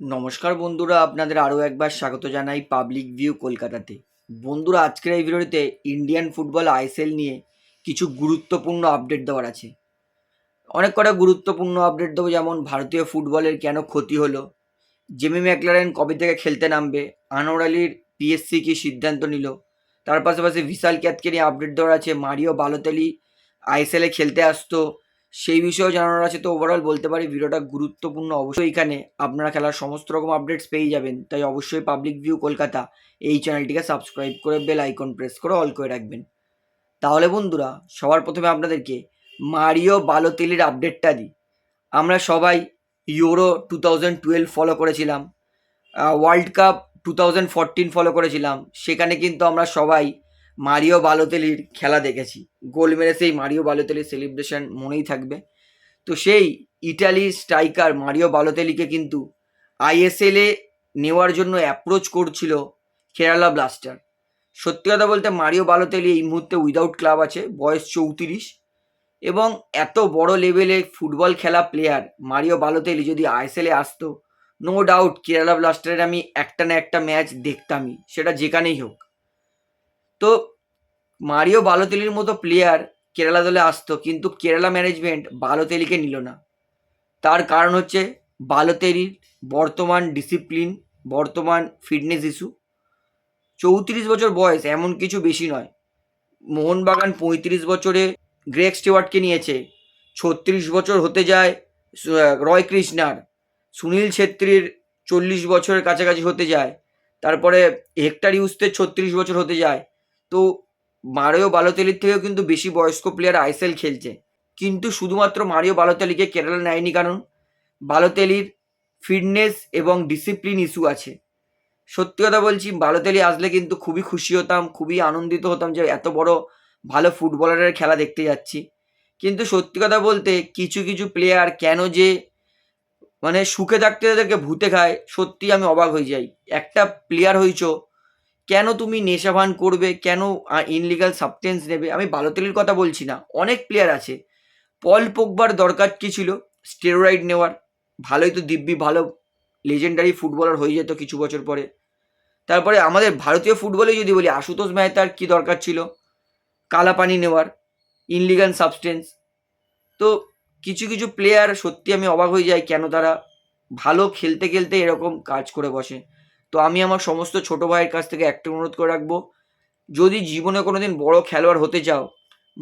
নমস্কার বন্ধুরা, আপনাদের আরও একবার স্বাগত জানাই পাবলিক ভিউ কলকাতাতে। বন্ধুরা, আজকের এই ভিডিওতে ইন্ডিয়ান ফুটবল আইএসএল নিয়ে কিছু গুরুত্বপূর্ণ আপডেট দেওয়ার আছে। অনেক কটা গুরুত্বপূর্ণ আপডেট দেবো, যেমন ভারতীয় ফুটবলের কেন ক্ষতি হলো জেমি ম্যাকলারেন কবে থেকে খেলতে নামবে, আনোয়ার আলীর পিএসসি কি সিদ্ধান্ত নিল, তার পাশাপাশি বিশাল ক্যাতকে নিয়ে আপডেট দেওয়ার আছে, মারিও বালোতেলি আইএসএলে খেলতে আসতো সেই বিষয়েও জানানোর আছে। তো ওভারঅল বলতে পারি, ভিডিওটা গুরুত্বপূর্ণ অবশ্যই। এখানে আপনারা খেলার সমস্ত রকম আপডেটস পেয়ে যাবেন। তাই অবশ্যই পাবলিক ভিউ কলকাতা, এই চ্যানেলটিকে সাবস্ক্রাইব করে বেল আইকন প্রেস করে অল করে রাখবেন। তাহলে বন্ধুরা, সবার প্রথমে আপনাদেরকে মারিও বালোতেলির আপডেটটা দিই। আমরা সবাই Euro two thousand twelve follow করেছিলাম world cup two thousand follow করেছিলাম। সেখানে কিন্তু আমরা সবাই মারিও বালোতেলির খেলা দেখেছি। গোল মেরে সেই মারিও বালোতেলির সেলিব্রেশন মনেই থাকবে। তো সেই ইটালি স্ট্রাইকার মারিও বালোতেলিকে কিন্তু আইএসএলে নেওয়ার জন্য অ্যাপ্রোচ করছিল কেরালা ব্লাস্টার সত্যি কথা বলতে মারিও বালোতেলি এই মুহূর্তে উইদাউট ক্লাব আছে, বয়স চৌত্রিশ। এবং এত বড় লেভেলে ফুটবল খেলা প্লেয়ার মারিও বালোতেলি যদি আইএসএলে আসতো নো ডাউট কেরালা ব্লাস্টারের আমি একটা না একটা ম্যাচ দেখতামই, সেটা যেখানেই হোক। তো মারিও বালোতেলির মতো প্লেয়ার কেরালা দলে আসতো, কিন্তু কেরালা ম্যানেজমেন্ট বালোতেলিকে নিল না। তার কারণ হচ্ছে বালোতেলির বর্তমান ডিসিপ্লিন বর্তমান ফিটনেস ইস্যু চৌত্রিশ বছর বয়স, এমন কিছু বেশি নয়। মোহনবাগান পঁয়ত্রিশ বছরে গ্রেক স্টিওয়ার্টকে নিয়েছে। ছত্রিশ বছর হতে যায় রয় কৃষ্ণার। সুনীল ছেত্রীর চল্লিশ বছরের কাছাকাছি হতে যায়। তারপরে হেক্টার ইউসতে ছত্রিশ বছর হতে যায়। তো মারিও বালোতেলির থেকেও কিন্তু বেশি বয়স্ক প্লেয়ার আইএসএল খেলছে। কিন্তু শুধুমাত্র মারিও বালোতেলিকে কেরালা নেয়নি কারণ বালোতেলির ফিটনেস এবং ডিসিপ্লিন ইস্যু আছে। সত্যি কথা বলছি, বালোতেলি আসলে কিন্তু খুবই খুশি হতাম, খুবই আনন্দিত হতাম যে এত বড় ভালো ফুটবলারের খেলা দেখতে যাচ্ছি। কিন্তু সত্যি কথা বলতে কিছু কিছু প্লেয়ার কেন যে মানে সুখে থাকতে তাদেরকে ভূতে খায় সত্যি আমি অবাক হয়ে যাই। একটা প্লেয়ার হয়েছো কেন তুমি নেশাভান করবে? কেন ইনলিগাল সাবস্টেন্স নেবে? আমি বালোতেলির কথা বলছি না। অনেক প্লেয়ার আছে। পল পোকবার দরকার কি ছিল? স্টেরয়েড নেওয়ার। ভালোই তো দিব্যি, ভালো লেজেন্ডারি ফুটবলার হয়ে যেত কিছু বছর পরে। তারপরে আমাদের ভারতীয় ফুটবলে যদি বলি, আশুতোষ মেহতার কি দরকার ছিল? কালা পানি নেওয়ার ইনলিগাল সাবস্টেন্স তো কিছু কিছু প্লেয়ার সত্যি আমি অবাক হয়ে যাই কেন তারা ভালো খেলতে খেলতে এরকম কাজ করে বসে। তো আমি আমার সমস্ত ছোট ভাইয়ের কাছ থেকে একটা অনুরোধ করে রাখব, যদি জীবনে কোনো দিন বড় খেলোয়াড় হতে চাও,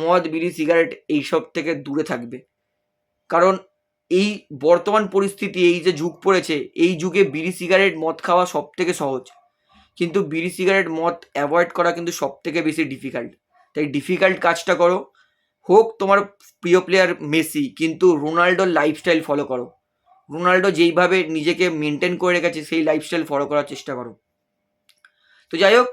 মদ, বিড়ি, সিগারেট এইসব থেকে দূরে থাকবে। কারণ এই বর্তমান পরিস্থিতি, এই যে যুগ পড়েছে, এই যুগে বিড়ি, সিগারেট, মদ খাওয়া সব থেকে সহজ। কিন্তু বিড়ি, সিগারেট, মদ অ্যাভয়েড করা কিন্তু সব থেকে বেশি ডিফিকাল্ট। তাই ডিফিকাল্ট কাজটা করো। হোক তোমার প্রিয় প্লেয়ার মেসি, কিন্তু রোনাল্ডোর লাইফস্টাইল ফলো করো। রোনাল্ডো যেইভাবে নিজেকে মেনটেন করে রেখেছে, সেই লাইফস্টাইল ফলো করার চেষ্টা করো। তো যাই হোক,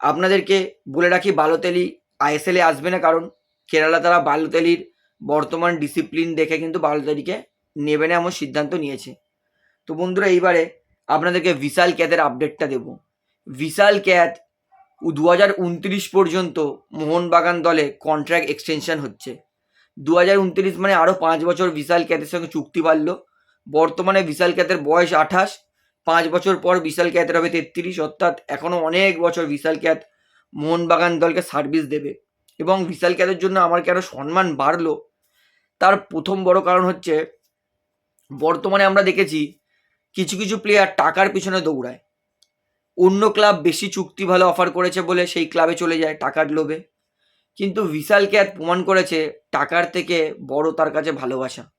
আপনাদেরকে বলে রাখি, বালোতেলি আইএসএলে আসবে না, কারণ কেরালা তারা বালোতেলির বর্তমান ডিসিপ্লিন দেখে কিন্তু বালোতেলিকে নেবে না এমন সিদ্ধান্ত নিয়েছে। তো বন্ধুরা, এইবারে আপনাদেরকে বিশাল ক্যাথের আপডেটটা দেব। বিশাল ক্যাথ দু হাজার উনত্রিশ পর্যন্ত মোহনবাগান দলে কন্ট্রাক্ট এক্সটেনশন হচ্ছে। দু হাজার উনত্রিশ মানে আরও পাঁচ বছর বিশাল ক্যাথের সঙ্গে চুক্তি বাড়লো বর্তমানে বিশাল ক্যাতের বয়স আঠাশ, পাঁচ বছর পর বিশাল ক্যাতের হবে তেত্রিশ, অর্থাৎ এখনও অনেক বছর বিশাল ক্যাত মোহনবাগান দলকে সার্ভিস দেবে। এবং বিশাল ক্যাতের জন্য আমার কেন সম্মান বাড়লো? তার প্রথম বড় কারণ হচ্ছে, বর্তমানে আমরা দেখেছি কিছু কিছু প্লেয়ার টাকার পিছনে দৌড়ায়। অন্য ক্লাব বেশি চুক্তি ভালো অফার করেছে বলে সেই ক্লাবে চলে যায় টাকার লোভে। কিন্তু বিশাল ক্যাত প্রমাণ করেছে টাকার থেকে বড় তার কাছে ভালোবাসা।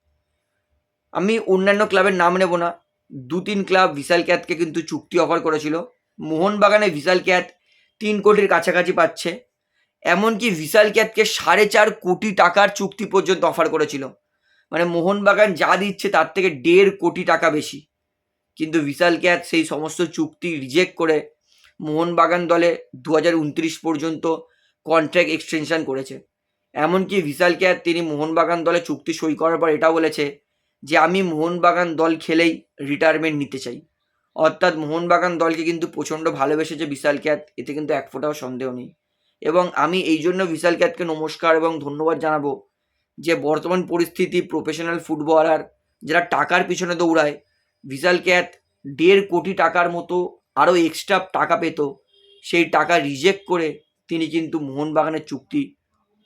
আমি অন্যান্য ক্লাবের নাম নেব না। দু তিন ক্লাব বিশাল ক্যাথকে কিন্তু চুক্তি অফার করেছিল। মোহনবাগানে বিশাল ক্যাথ তিন কোটির কাছাকাছি পাচ্ছে। এমনকি বিশাল ক্যাথকে সাড়ে চার কোটি টাকার চুক্তি পর্যন্ত অফার করেছিল। মানে মোহনবাগান যা দিচ্ছে তার থেকে দেড় কোটি টাকা বেশি। কিন্তু বিশাল ক্যাথ সেই সমস্ত চুক্তি রিজেক্ট করে মোহনবাগান দলে দু হাজার উনত্রিশ পর্যন্ত কন্ট্রাক্ট এক্সটেনশন করেছে। এমনকি বিশাল ক্যাত তিনি মোহনবাগান দলে চুক্তি সই করার পর এটা বলেছে যে আমি মোহনবাগান দল খেলেই রিটায়ারমেন্ট নিতে চাই। অর্থাৎ মোহনবাগান দলকে কিন্তু প্রচণ্ড ভালোবেসেছে বিশাল ক্যাত এতে কিন্তু এক ফোঁটাও সন্দেহ নেই। এবং আমি এই জন্য বিশাল ক্যাতকে নমস্কার এবং ধন্যবাদ জানাব যে বর্তমান পরিস্থিতি প্রফেশনাল ফুটবলার যারা টাকার পিছনে দৌড়ায়, বিশাল ক্যাত দেড় কোটি টাকার মতো আরও এক্সট্রা টাকা পেত, সেই টাকা রিজেক্ট করে তিনি কিন্তু মোহনবাগানের চুক্তি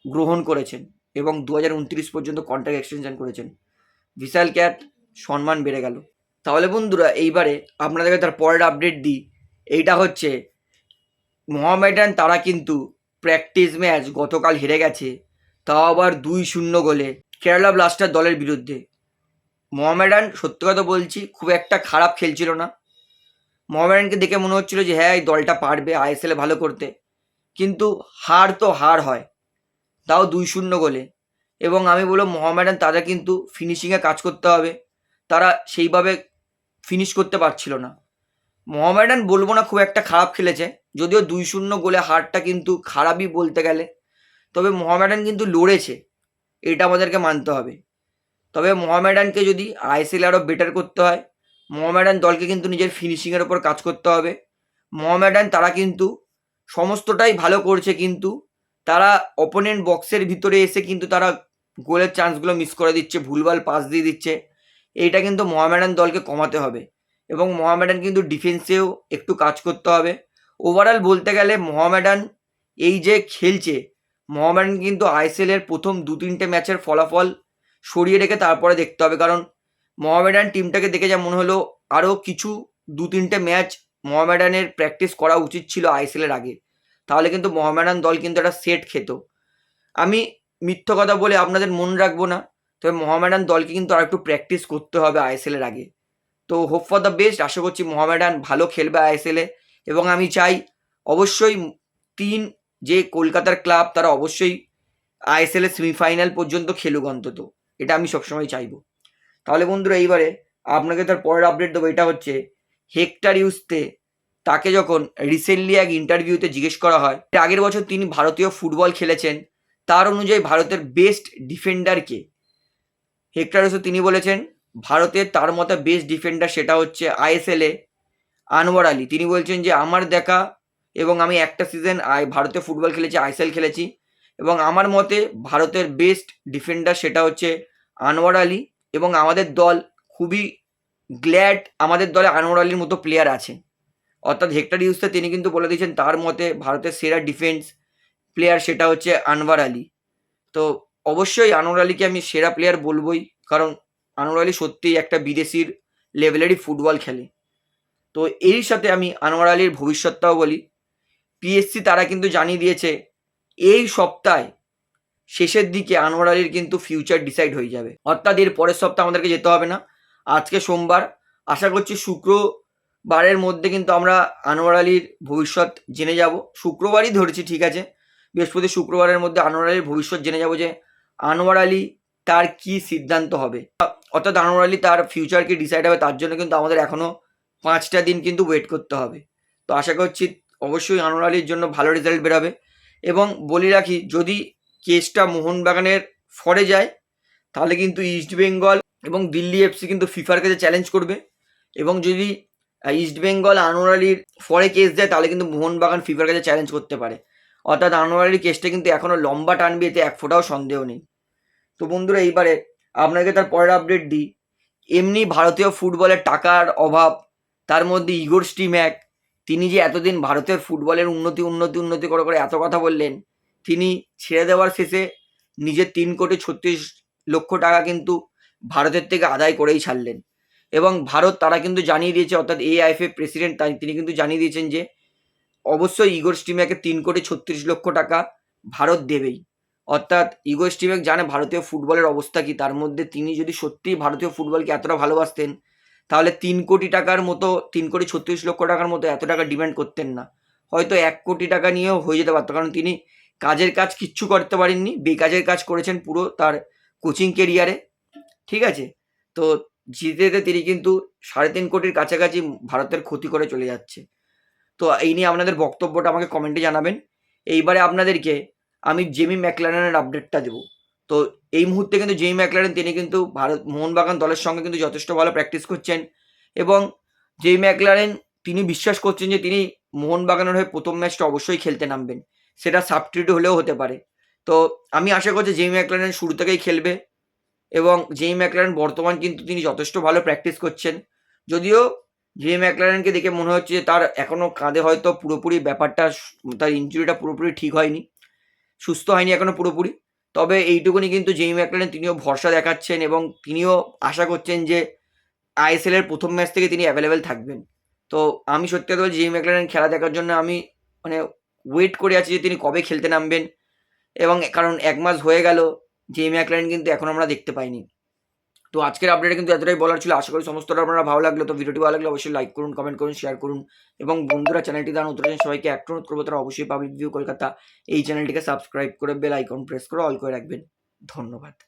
গ্রহণ করেছেন এবং দু হাজার উনত্রিশ পর্যন্ত কন্ট্রাক্ট এক্সটেনশন করেছেন। বিশাল ক্যাট, সম্মান বেড়ে গেল। তাহলে বন্ধুরা, এইবারে আপনাদেরকে তার পরের আপডেট দিই। এইটা হচ্ছে মোহামেডান তারা কিন্তু প্র্যাকটিস ম্যাচ গতকাল হেরে গেছে, তাও আবার দুই শূন্য গোলে কেরালা ব্লাস্টার দলের বিরুদ্ধে। মোহামেডান সত্যি কথা বলছি, খুব একটা খারাপ খেলছিল না। মোহামেডানকে দেখে মনে হচ্ছিল যে হ্যাঁ এই দলটা পারবে আইএসএলে ভালো করতে। কিন্তু হার তো হার হয়, তাও দুই শূন্য গোলে। এবং আমি বলব মোহামেডান তাদের কিন্তু ফিনিশিংয়ে কাজ করতে হবে। তারা সেইভাবে ফিনিশ করতে পারছিল না। মোহামেডান বলব না, খুব একটা খারাপ খেলেছে। যদিও দুই শূন্য গোলে হারটা কিন্তু খারাপই বলতে গেলে। তবে মোহামেডান কিন্তু লড়েছে। এটা আমাদেরকে মানতে হবে। তবে মোহামেডানকে যদি আইএসএল আরও বেটার করতে হয় মোহামেডান দলকে কিন্তু নিজের ফিনিশিংয়ের ওপর কাজ করতে হবে। মোহামেডান তারা কিন্তু সমস্তটাই ভালো করছে কিন্তু তারা অপোনেন্ট বক্সের ভিতরে এসে কিন্তু তারা গোলের চান্সগুলো মিস করে দিচ্ছে, ভুলভাল পাস দিয়ে দিচ্ছে। এইটা কিন্তু মোহামেডান দলকে কমাতে হবে এবং মোহামেডান কিন্তু ডিফেন্সেও একটু কাজ করতে হবে। ওভারঅল বলতে গেলে মোহামেডান এই যে খেলছে, মোহামেডান কিন্তু আইএসএল এর প্রথম দু তিনটে ম্যাচের ফলাফল সরিয়ে রেখে তারপরে দেখতে হবে। কারণ মোহামেডান টিমটাকে দেখে যা মনে হলো আরও কিছু দু তিনটে ম্যাচ মোহামেডানের প্র্যাকটিস করা উচিত ছিল আইএসএল এর আগে। তাহলে কিন্তু মোহামেডান দল কিন্তু একটা সেট খেত। আমি মিথ্য কথা বলে আপনাদের মন রাখব না, তবে মহামেডান দলকে কিন্তু আর একটু প্র্যাকটিস করতে হবে আইএসএল এর আগে। তো হোপ ফর দ্য বেস্ট আশা করছি মোহামেডান ভালো খেলবে আইএসএল এবং আমি চাই অবশ্যই তিন যে কলকাতার ক্লাব তারা অবশ্যই আইএসএল এর সেমিফাইনাল পর্যন্ত খেলুক অন্তত। এটা আমি সবসময় চাইব। তাহলে বন্ধুরা, এইবারে আপনাকে তার পরের আপডেট দেবো। এটা হচ্ছে হেক্টার ইউসতে তাকে যখন রিসেন্টলি এক ইন্টারভিউতে জিজ্ঞেস করা হয় আগের বছর তিনি ভারতীয় ফুটবল খেলেছেন, তার অনুযায়ী ভারতের বেস্ট ডিফেন্ডার কে? হেক্টার তিনি বলেছেন ভারতের তার মতে বেস্ট ডিফেন্ডার সেটা হচ্ছে আইএসএল আনোয়ার আলী। তিনি বলছেন যে, আমার দেখা এবং আমি একটা সিজন আই, ভারতে ফুটবল খেলেছি আইএসএল খেলেছি এবং আমার মতে ভারতের বেস্ট ডিফেন্ডার সেটা হচ্ছে আনোয়ার আলী এবং আমাদের দল খুবই গ্ল্যাড আমাদের দলে আনোয়ার আলীর মতো প্লেয়ার আছে। অর্থাৎ হেক্টর ইউসে তিনি কিন্তু বলে দিয়েছেন তার মতে ভারতের সেরা ডিফেন্স প্লেয়ার সেটা হচ্ছে আনোয়ার আলী। তো অবশ্যই আনোয়ার আলীকে আমি সেরা প্লেয়ার বলবই, কারণ আনোয়ার আলী সত্যিই একটা বিদেশির লেভেলেরই ফুটবল খেলে। তো এর সাথে আমি আনোয়ার আলীর ভবিষ্যৎটাও বলি। পিএসসি তারা কিন্তু জানিয়ে দিয়েছে, এই সপ্তাহে শেষের দিকে আনোয়ার আলীর কিন্তু ফিউচার ডিসাইড হয়ে যাবে। অর্থাৎ এর পরের সপ্তাহ আমাদেরকে যেতে হবে না। আজকে সোমবার, আশা করছি শুক্রবারের মধ্যে কিন্তু আমরা আনোয়ার আলীর ভবিষ্যৎ জেনে যাব। শুক্রবারই ধরেছি, ঠিক আছে? বৃহস্পতি শুক্রবারের মধ্যে আনোয়ার আলীর ভবিষ্যৎ জেনে যাব যে আনোয়ার আলী তার কি সিদ্ধান্ত হবে। অর্থাৎ আনোয়ার আলী তার ফিউচার কি ডিসাইড হবে, তার জন্য কিন্তু আমাদের এখনও পাঁচটা দিন কিন্তু ওয়েট করতে হবে। তো আশা করছি অবশ্যই আনোয়ার আলীর জন্য ভালো রেজাল্ট বেরোবে। এবং বলি রাখি, যদি কেসটা মোহনবাগানের ফরে যায়, তাহলে কিন্তু ইস্ট বেঙ্গল এবং দিল্লি এফসি কিন্তু ফিফার কাছে চ্যালেঞ্জ করবে। এবং যদি ইস্ট বেঙ্গল আনোয়ার আলীর ফরে কেস দেয়, তাহলে কিন্তু মোহনবাগান ফিফার কাছে চ্যালেঞ্জ করতে পারে। অর্থাৎ আনোয়ার আলীর কেসটা কিন্তু এখনও লম্বা টানবে এতে এক ফোঁটাও সন্দেহ নেই। তো বন্ধুরা, এইবারে আপনাকে তার পরের আপডেট দিই। এমনি ভারতীয় ফুটবলের টাকার অভাব, তার মধ্যে ইগোর স্টিম্যাক তিনি যে এতদিন ভারতের ফুটবলের উন্নতি উন্নতি উন্নতি করে করে এত কথা বললেন, তিনি ছেড়ে দেওয়ার শেষে নিজের তিন কোটি ছত্রিশ লক্ষ টাকা কিন্তু ভারতের থেকে আদায় করেই ছাড়লেন। এবং ভারত তারা কিন্তু জানিয়ে দিয়েছে, অর্থাৎ এআইএফএ প্রেসিডেন্ট তিনি কিন্তু জানিয়ে দিয়েছেন যে, অবশ্যই ইগোর স্টিম্যাকে তিন কোটি ছত্রিশ লক্ষ টাকা ভারত দেবেই। অর্থাৎ ইগো স্টিমেক জানে ভারতীয় ফুটবলের অবস্থা কি, তার মধ্যে তিনি যদি সত্যিই ভারতীয় ফুটবলকে এতটা ভালোবাসতেন, তাহলে তিন কোটি টাকার মতো, তিন কোটি ছত্রিশ লক্ষ টাকার মতো এত টাকা ডিমান্ড করতেন না। হয়তো এক কোটি টাকা নিয়েও হয়ে যেতে পারতো, কারণ তিনি কাজের কাজ কিচ্ছু করতে পারেননি, বেকাজের কাজ করেছেন পুরো তার কোচিং কেরিয়ারে ঠিক আছে? তো জিতে যেতে তিনি কিন্তু সাড়ে তিন কোটির কাছাকাছি ভারতের ক্ষতি করে চলে যাচ্ছে। তো এই নিয়ে আপনাদের বক্তব্যটা আমাকে কমেন্টে জানাবেন। এইবারে আপনাদেরকে আমি জেমি ম্যাকলারেনের আপডেটটা দেবো। তো এই মুহূর্তে কিন্তু জেমি ম্যাকলারেন তিনি কিন্তু ভারত মোহনবাগান দলের সঙ্গে কিন্তু যথেষ্ট ভালো প্র্যাকটিস করছেন এবং জেমি ম্যাকলারেন তিনি বিশ্বাস করছেন যে তিনি মোহনবাগানের হয়ে প্রথম ম্যাচটা অবশ্যই খেলতে নামবেন। সেটা সাবস্টিটিউট হলেও হতে পারে। তো আমি আশা করছি জেমি ম্যাকলারেন শুরু থেকেই খেলবে। এবং জেমি ম্যাকলারেন বর্তমান কিন্তু তিনি যথেষ্ট ভালো প্র্যাকটিস করছেন। যদিও জিমি ম্যাকলারেনকে দেখে মনে হচ্ছে যে তার এখনও কাঁধে হয়তো পুরোপুরি ব্যাপারটা তার ইঞ্জুরিটা পুরোপুরি ঠিক হয়নি। সুস্থ হয়নি এখনও পুরোপুরি। তবে এইটুকুনি কিন্তু জিমি ম্যাকলারেন তিনিও ভরসা দেখাচ্ছেন এবং তিনিও আশা করছেন যে আইএসএল এর প্রথম ম্যাচ থেকে তিনি অ্যাভেলেবেল থাকবেন। তো আমি সত্যি কথা বলছি জিমি ম্যাকলারেন খেলা দেখার জন্য আমি মানে ওয়েট করে আছি যে তিনি কবে খেলতে নামবেন। এবং কারণ এক মাস হয়ে গেল জিমি ম্যাকলারেন কিন্তু এখন আমরা দেখতে পাইনি। তো আজকের আপডেটে কিন্তু এতটাই বলার ছিল। আশা করি সমস্তটা আপনারা ভালো লাগল। তো ভিডিওটি ভালো লাগলে অবশ্যই লাইক করুন কমেন্ট করুন শেয়ার করুন। এবং বন্ধুরা চ্যানেলটি দান উত্তর সবাইকে একটা অনুরোধ করব, তারা অবশ্যই পাবলিক ভিউ কলকাতা এই চ্যানেলটিকে সাবস্ক্রাইব করে বেল আইকন প্রেস করে অল করে রাখবেন। ধন্যবাদ।